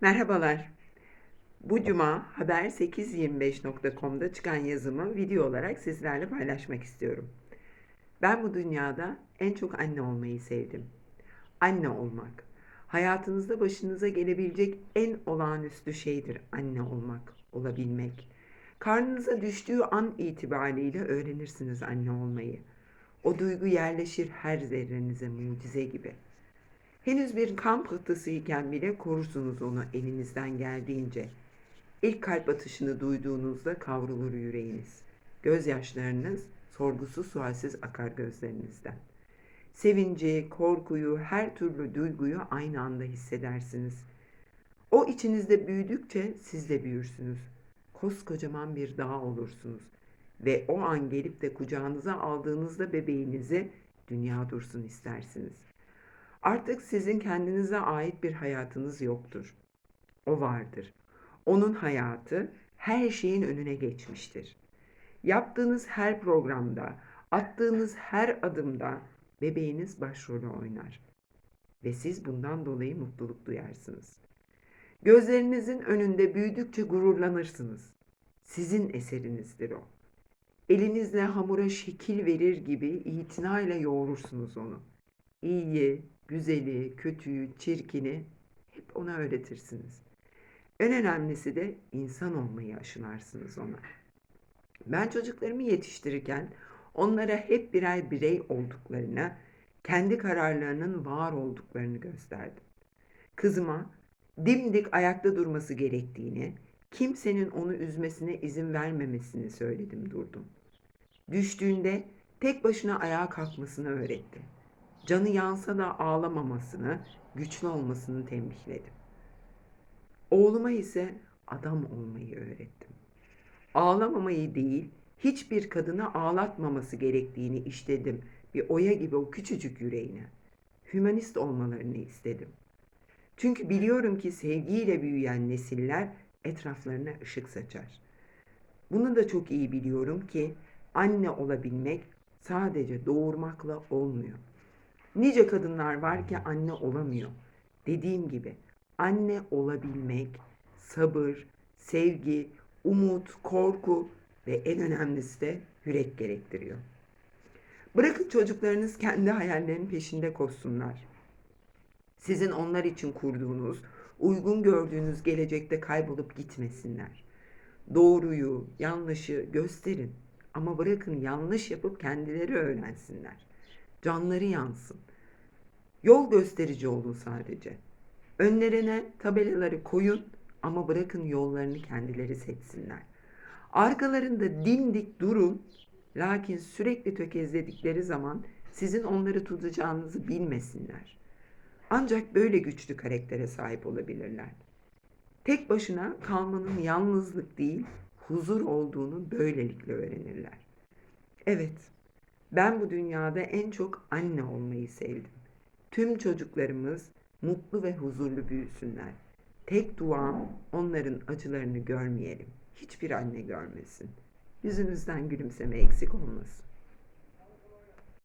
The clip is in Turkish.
Merhabalar. Bu cuma haber825.com'da çıkan yazımı video olarak sizlerle paylaşmak istiyorum. Ben bu dünyada en çok anne olmayı sevdim. Anne olmak. Hayatınızda başınıza gelebilecek en olağanüstü şeydir anne olmak, olabilmek. Karnınıza düştüğü an itibariyle öğrenirsiniz anne olmayı. O duygu yerleşir her zerrenize mucize gibi. Henüz bir kan pıhtısı iken bile korursunuz onu elinizden geldiğince. İlk kalp atışını duyduğunuzda kavrulur yüreğiniz. Gözyaşlarınız sorgusuz sualsiz akar gözlerinizden. Sevinci, korkuyu, her türlü duyguyu aynı anda hissedersiniz. O içinizde büyüdükçe siz de büyürsünüz. Koskocaman bir dağ olursunuz. Ve o an gelip de kucağınıza aldığınızda bebeğinizi dünya dursun istersiniz. Artık sizin kendinize ait bir hayatınız yoktur. O vardır. Onun hayatı her şeyin önüne geçmiştir. Yaptığınız her programda, attığınız her adımda bebeğiniz başrolü oynar. Ve siz bundan dolayı mutluluk duyarsınız. Gözlerinizin önünde büyüdükçe gururlanırsınız. Sizin eserinizdir o. Elinizle hamura şekil verir gibi itinayla yoğurursunuz onu. İyiyi, güzeli, kötüyü, çirkini hep ona öğretirsiniz. En önemlisi de insan olmayı aşılarsınız ona. Ben çocuklarımı yetiştirirken onlara hep birer birey olduklarını, kendi kararlarının var olduklarını gösterdim. Kızıma dimdik ayakta durması gerektiğini, kimsenin onu üzmesine izin vermemesini söyledim durdum. Düştüğünde tek başına ayağa kalkmasını öğrettim. Canı yansa da ağlamamasını, güçlü olmasını tembihledim. Oğluma ise adam olmayı öğrettim. Ağlamamayı değil, hiçbir kadını ağlatmaması gerektiğini işledim bir oya gibi o küçücük yüreğine. Hümanist olmalarını istedim. Çünkü biliyorum ki sevgiyle büyüyen nesiller etraflarına ışık saçar. Bunu da çok iyi biliyorum ki anne olabilmek sadece doğurmakla olmuyor. Nice kadınlar var ki anne olamıyor. Dediğim gibi anne olabilmek sabır, sevgi, umut, korku ve en önemlisi de yürek gerektiriyor. Bırakın çocuklarınız kendi hayallerinin peşinde koşsunlar. Sizin onlar için kurduğunuz, uygun gördüğünüz gelecekte kaybolup gitmesinler. Doğruyu, yanlışı gösterin ama bırakın yanlış yapıp kendileri öğrensinler. Canları yansın. Yol gösterici olun sadece. Önlerine tabelaları koyun ama bırakın yollarını kendileri seçsinler. Arkalarında dimdik durun lakin sürekli tökezledikleri zaman sizin onları tutacağınızı bilmesinler. Ancak böyle güçlü karaktere sahip olabilirler. Tek başına kalmanın yalnızlık değil, huzur olduğunu böylelikle öğrenirler. Evet, ben bu dünyada en çok anne olmayı sevdim. Tüm çocuklarımız mutlu ve huzurlu büyüsünler. Tek duam onların acılarını görmeyelim. Hiçbir anne görmesin. Yüzünüzden gülümseme eksik olmasın.